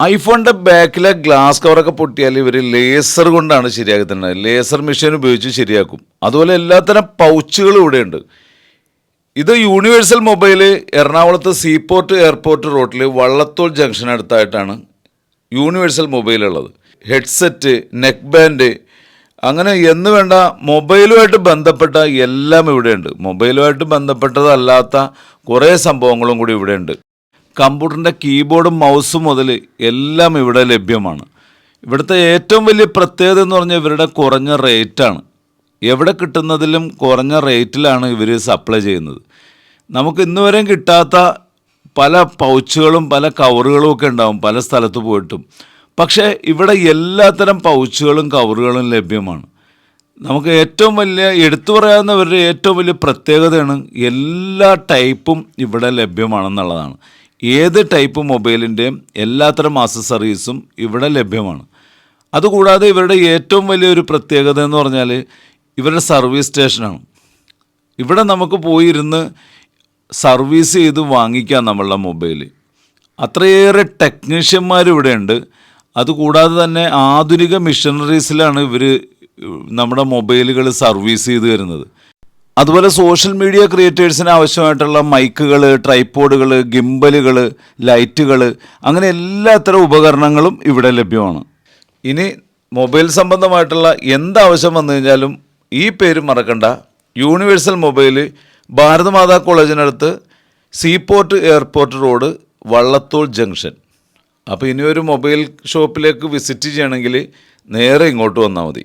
ഐഫോണിന്റെ ബാക്കിലെ ഗ്ലാസ് കവറൊക്കെ പൊട്ടിയാൽ ഇവർ ലേസർ കൊണ്ടാണ് ശരിയാക്കി തന്നെ ലേസർ മെഷീൻ ഉപയോഗിച്ച് ശരിയാക്കും. അതുപോലെ എല്ലാത്തരം പൗച്ചുകളും ഇവിടെയുണ്ട്. ഇത് യൂണിവേഴ്സൽ മൊബൈൽ എറണാകുളത്ത് സീപോർട്ട് എയർപോർട്ട് റോഡിൽ വള്ളത്തോൾ ജംഗ്ഷൻ അടുത്തായിട്ടാണ് യൂണിവേഴ്സൽ മൊബൈൽ ഉള്ളത്. ഹെഡ്സെറ്റ് നെക്ക് ബാൻഡ് അങ്ങനെ എന്ന് വേണ്ട മൊബൈലുമായിട്ട് ബന്ധപ്പെട്ട എല്ലാം ഇവിടെയുണ്ട്. മൊബൈലുമായിട്ട് ബന്ധപ്പെട്ടതല്ലാത്ത കുറേ സംഭവങ്ങളും കൂടി ഇവിടെയുണ്ട്. കമ്പ്യൂട്ടറിന്റെ കീബോർഡും മൗസും മുതൽ എല്ലാം ഇവിടെ ലഭ്യമാണ്. ഇവിടുത്തെ ഏറ്റവും വലിയ പ്രത്യേകത എന്ന് പറഞ്ഞാൽ ഇവരുടെ കുറഞ്ഞ റേറ്റാണ് എവിടെ കിട്ടുന്നതിലും കുറഞ്ഞ റേറ്റിലാണ് ഇവർ സപ്ലൈ ചെയ്യുന്നത്. നമുക്ക് ഇന്ന് വരെയും കിട്ടാത്ത പല പൗച്ചുകളും പല കവറുകളും ഒക്കെ ഉണ്ടാവും പല സ്ഥലത്ത് പോയിട്ടും. പക്ഷേ ഇവിടെ എല്ലാത്തരം പൗച്ചുകളും കവറുകളും ലഭ്യമാണ്. നമുക്ക് ഏറ്റവും വലിയ എടുത്തു പറയാവുന്നവരുടെ ഏറ്റവും വലിയ പ്രത്യേകതയാണ് എല്ലാ ടൈപ്പും ഇവിടെ ലഭ്യമാണെന്നുള്ളതാണ്. ഏത് ടൈപ്പ് മൊബൈലിന്റെയും എല്ലാത്തരം ആക്സസറീസും ഇവിടെ ലഭ്യമാണ്. അതുകൂടാതെ ഇവരുടെ ഏറ്റവും വലിയൊരു പ്രത്യേകത എന്ന് പറഞ്ഞാൽ ഇവരുടെ സർവീസ് സ്റ്റേഷനാണ് ഇവിടെ നമുക്ക് പോയിരുന്ന് സർവീസ് ചെയ്ത് വാങ്ങിക്കാം നമ്മളുടെ മൊബൈൽ അത്രയേറെ ടെക്നീഷ്യന്മാർ ഇവിടെ ഉണ്ട് അതുകൂടാതെ തന്നെ ആധുനിക മിഷനറീസിലാണ് ഇവർ നമ്മുടെ മൊബൈലുകൾ സർവീസ് ചെയ്ത് തരുന്നത്. അതുപോലെ സോഷ്യൽ മീഡിയ ക്രിയേറ്റേഴ്സിന് ആവശ്യമായിട്ടുള്ള മൈക്കുകൾ ട്രൈപ്പോഡുകൾ ഗിംബലുകൾ ലൈറ്റുകൾ അങ്ങനെ എല്ലാ എല്ലാത്തരം ഉപകരണങ്ങളും ഇവിടെ ലഭ്യമാണ്. ഇനി മൊബൈൽ സംബന്ധമായിട്ടുള്ള എന്താവശ്യം വന്നു കഴിഞ്ഞാലും ഈ പേര് മറക്കണ്ട. Universal mobile Bharat Mata കോളേജിനടുത്ത് seaport airport road Vallathol junction അപ്പോൾ ഇനി ഒരു മൊബൈൽ ഷോപ്പിലേക്ക് വിസിറ്റ് ചെയ്യണമെങ്കിൽ നേരെ ഇങ്ങോട്ട് വന്നാൽ മതി.